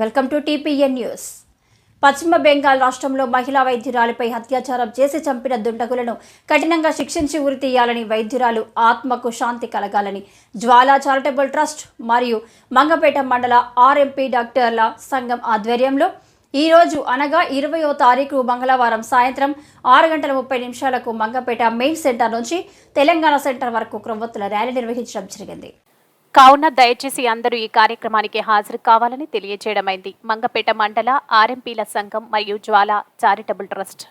Welcome to TPN news. పశ్చిమ బెంగాల్ రాష్ట్రంలో మహిళా వైద్యురాలిపై అత్యాచారం చేసి చంపిన దుండగులను కఠినంగా శిక్షించి ఉరి తీయాలని వైద్యురాలు ఆత్మకు శాంతి కలగాలని జ్వాలా చారిటబుల్ ట్రస్ట్ మరియు మంగపేట మండల ఆర్ఎంపీ డాక్టర్ల సంఘం ఆధ్వర్యంలో ఈరోజు అనగా ఇరవయో తారీఖు మంగళవారం సాయంత్రం ఆరు గంటల ముప్పై నిమిషాలకు మంగపేట మెయిన్ సెంటర్ నుంచి తెలంగాణ సెంటర్ వరకు క్రొవ్వొత్తుల ర్యాలీ నిర్వహించడం జరిగింది. కావున దయచేసి అందరూ ఈ కార్యక్రమానికి హాజరు కావాలని తెలియజేయడమైంది మంగపేట మండల ఆర్ఎంపీల సంఘం మరియు Jwala charitable trust.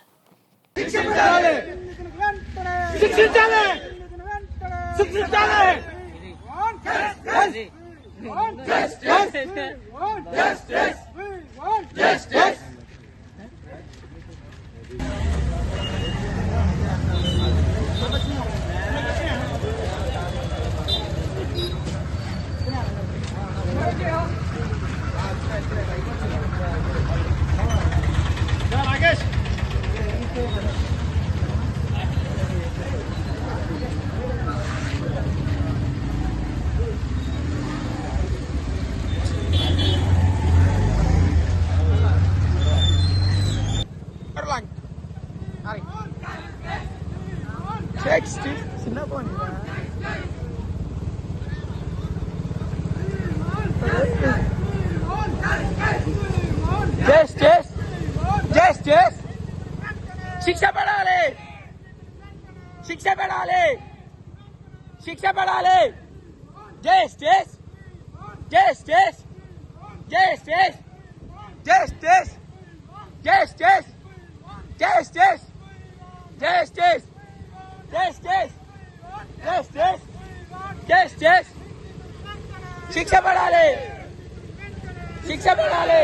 Text சின்ன போனீங்களா Yes, yes. Yes, yes. शिक्षा बढ़ाले शिक्षा बढ़ाले शिक्षा बढ़ाले जय स्टेस जय स्टेस जय स्टेस जय स्टेस जय स्टेस जय स्टेस జస్ జస్ జస్ జస్ జస్ జస్ జస్ శిక్ష పడాలి శిక్ష పడాలి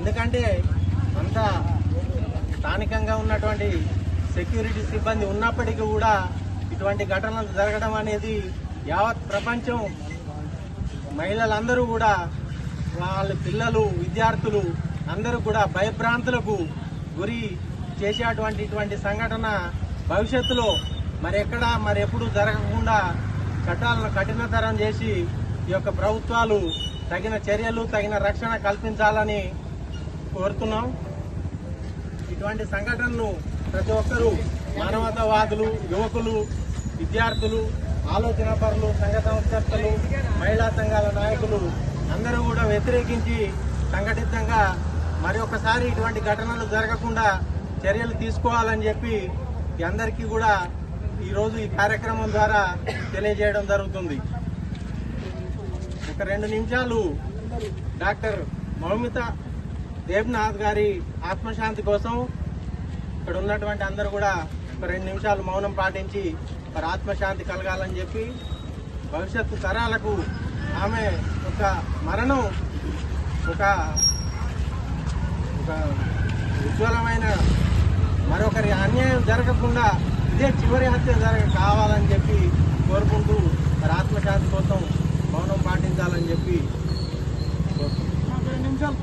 ఎందుకంటే అంత స్థానికంగా ఉన్నటువంటి సెక్యూరిటీ సిబ్బంది ఉన్నప్పటికీ కూడా ఇటువంటి ఘటనలు జరగడం అనేది యావత్ ప్రపంచం మహిళలందరూ కూడా వాళ్ళ పిల్లలు విద్యార్థులు అందరూ కూడా భయభ్రాంతులకు గురి చేసేటువంటి ఇటువంటి సంఘటన భవిష్యత్తులో మరి ఎక్కడ మరి ఎప్పుడు జరగకుండా చట్టాలను కఠినతరం చేసి ఈ యొక్క ప్రభుత్వాలు తగిన చర్యలు తగిన రక్షణ కల్పించాలని కోరుతున్నాం. ఇటువంటి సంఘటనలు ప్రతి ఒక్కరూ మానవతావాదులు యువకులు విద్యార్థులు ఆలోచన పరులు సంఘ సంస్థలు మహిళా సంఘాల నాయకులు అందరూ కూడా వ్యతిరేకించి సంఘటితంగా మరి ఒకసారి ఇటువంటి ఘటనలు జరగకుండా చర్యలు తీసుకోవాలని చెప్పి అందరికీ కూడా ఈరోజు ఈ కార్యక్రమం ద్వారా తెలియజేయడం జరుగుతుంది. ఒక రెండు నిమిషాలు డాక్టర్ మౌమిత దేవ్నాథ్ గారి ఆత్మశాంతి కోసం ఇక్కడ ఉన్నటువంటి అందరూ కూడా ఒక రెండు నిమిషాలు మౌనం పాటించి మరి ఆత్మశాంతి కలగాలని చెప్పి భవిష్యత్తు తరాలకు ఆమె ఒక మరణం ఒక ఒక ఉజ్వలమైన మరొకరి అన్యాయం జరగకుండా ఇదే చివరి హత్య జరగ కావాలని చెప్పి కోరుకుంటూ మరి ఆత్మశాంతి కోసం మౌనం పాటించాలని చెప్పి కోరుకుంటున్నాను. నిమిషాలు